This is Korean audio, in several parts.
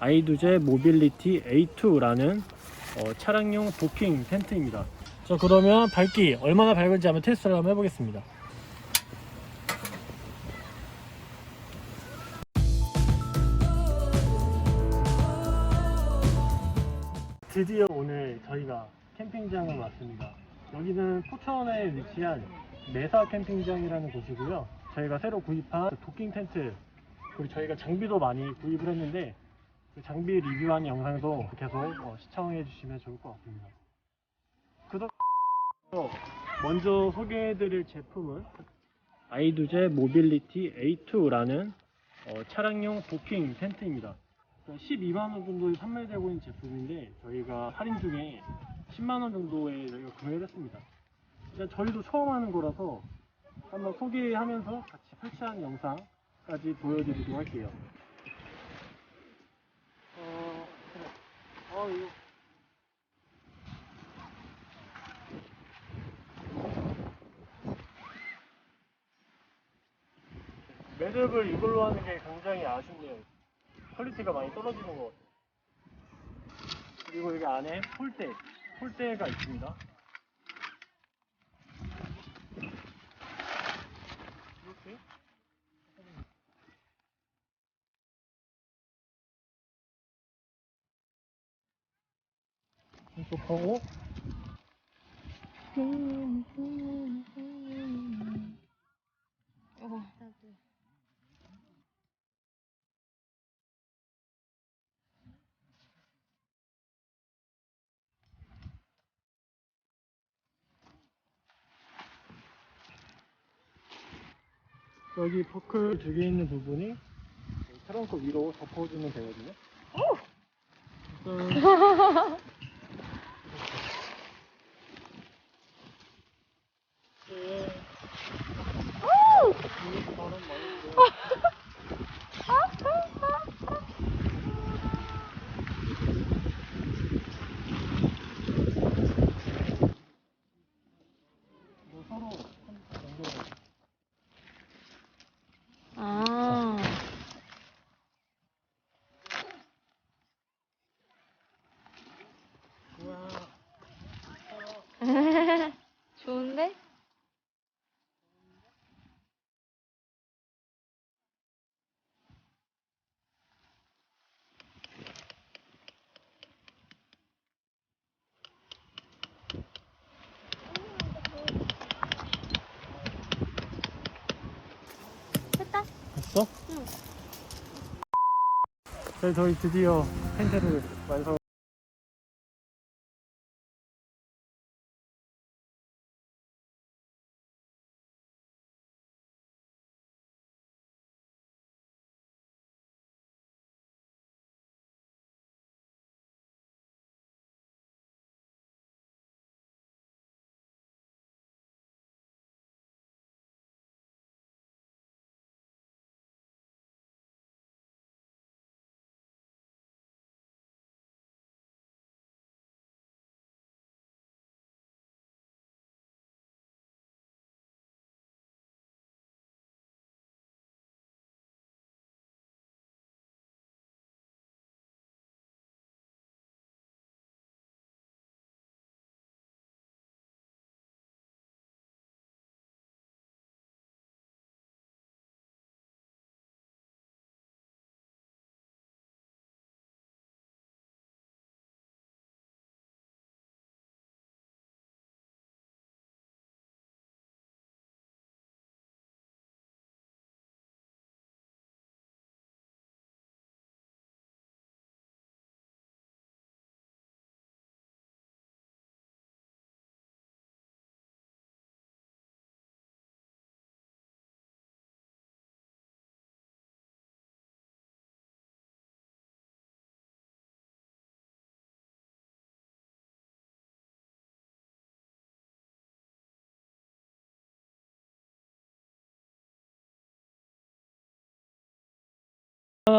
아이두제 모빌리티 A2라는 어, 차량용 도킹 텐트입니다. 자 그러면 밝기 얼마나 밝은지 한번 테스트를 한번 해보겠습니다. 드디어 오늘 저희가 캠핑장에 왔습니다. 여기는 포천에 위치한 메사 캠핑장이라는 곳이고요. 저희가 새로 구입한 도킹 텐트 그리고 저희가 장비도 많이 구입을 했는데 그 장비 리뷰한 영상도 계속 어, 시청해 주시면 좋을 것 같습니다. 구독 먼저 소개해 드릴 제품은 아이두제 모빌리티 A2라는 어, 차량용 도킹 텐트입니다. 12만 원 정도에 판매되고 있는 제품인데 저희가 할인 중에 10만 원 정도에 저희가 구매를 했습니다. 일단 저희도 처음 하는 거라서 한번 소개하면서 같이 설치한 영상까지 보여드리도록 할게요. 어, 그래. 어, 이거. 매듭을 이걸로 하는 게 굉장히 아쉽네요. 퀄리티가 많이 떨어지는 것 같아요. 그리고 여기 안에 폴대, 폴대가 있습니다. 이쪽 하고 어. 여기 포클 두 개 있는 부분이 트렁크 위로 덮어주면 되거든요. 일 단 이렇게 이렇게 바람 많이 불어요. 뭐 서로 연결해. 아. 우와. 좋은데? 됐다. 됐어? 응. 네, 저희 드디어 텐트를 완성.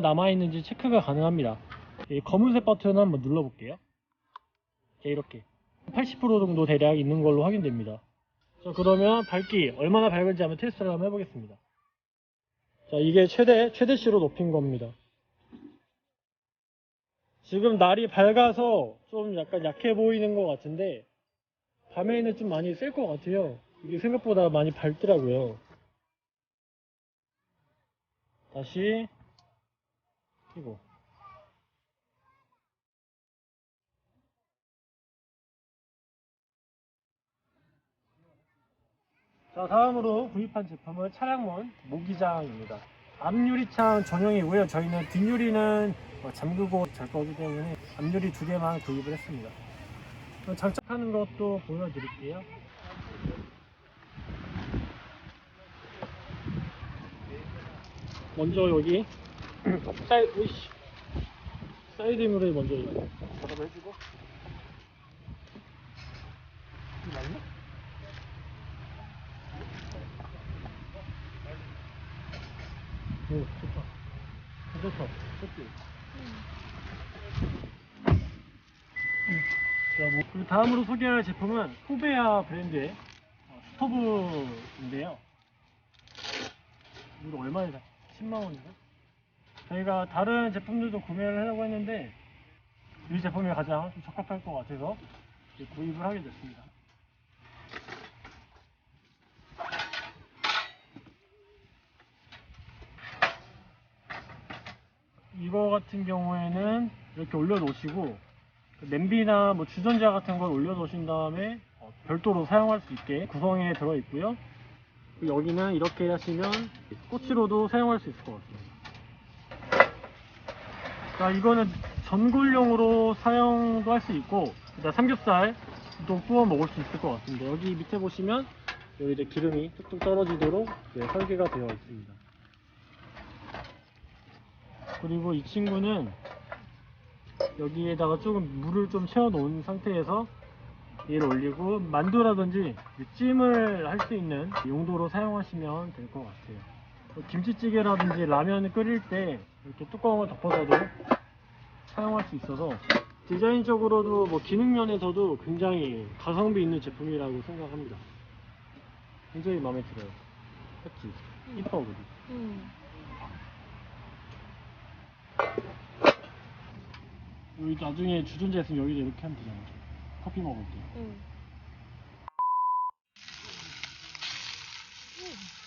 남아있는지 체크가 가능합니다. 이 검은색 버튼 한번 눌러볼게요. 자, 이렇게. 80% 정도 대략 있는 걸로 확인됩니다. 자, 그러면 밝기 얼마나 밝은지 한번 테스트를 한번 해보겠습니다. 자, 이게 최대, 최대치로 높인 겁니다. 지금 날이 밝아서 좀 약간 약해 보이는 것 같은데 밤에는 좀 많이 쓸것 같아요. 이게 생각보다 많이 밝더라고요. 다시 켜고 자 다음으로 구입한 제품은 차량문 모기장입니다. 앞유리창 전용이고요. 저희는 뒷유리는 어, 잠그고 잘 거기 때문에 앞유리 두 개만 구입을 했습니다. 어, 장착하는 것도 보여드릴게요. 먼저 여기 사이, 으이씨. 사이드미러에 먼저 이거 작업해주고 이거 맞나? 오 좋다 좋다 좋지 자, 뭐, 그리고 다음으로 소개할 제품은 후베아 브랜드의 어, 스토브인데요 이거 얼마에 사? 10만원인가? 저희가 다른 제품들도 구매를 하려고 했는데 이 제품이 가장 좀 적합할 것 같아서 구입을 하게 됐습니다 이거 같은 경우에는 이렇게 올려놓으시고 그 냄비나 뭐 주전자 같은 걸 올려놓으신 다음에 어, 별도로 사용할 수 있게 구성에 들어있고요. 여기는 이렇게 하시면 꼬치로도 사용할 수 있을 것 같습니다. 자, 이거는 전골용으로 사용도 할 수 있고, 일단 삼겹살도 구워 먹을 수 있을 것 같습니다. 여기 밑에 보시면 여기 이제 기름이 뚝뚝 떨어지도록 네, 설계가 되어 있습니다. 그리고 이 친구는 여기에다가 조금 물을 좀 채워 놓은 상태에서 얘를 올리고 만두라든지 찜을 할 수 있는 용도로 사용하시면 될 것 같아요. 뭐 김치찌개라든지 라면 끓일 때 이렇게 뚜껑을 덮어서도 사용할 수 있어서 디자인적으로도 뭐 기능면에서도 굉장히 가성비 있는 제품이라고 생각합니다. 굉장히 마음에 들어요. 했지? 이뻐 그리. 음. 우리 나중에 주전자 있으면 여기다 이렇게 하면 되잖아. 커피 먹을 때. 음. 음.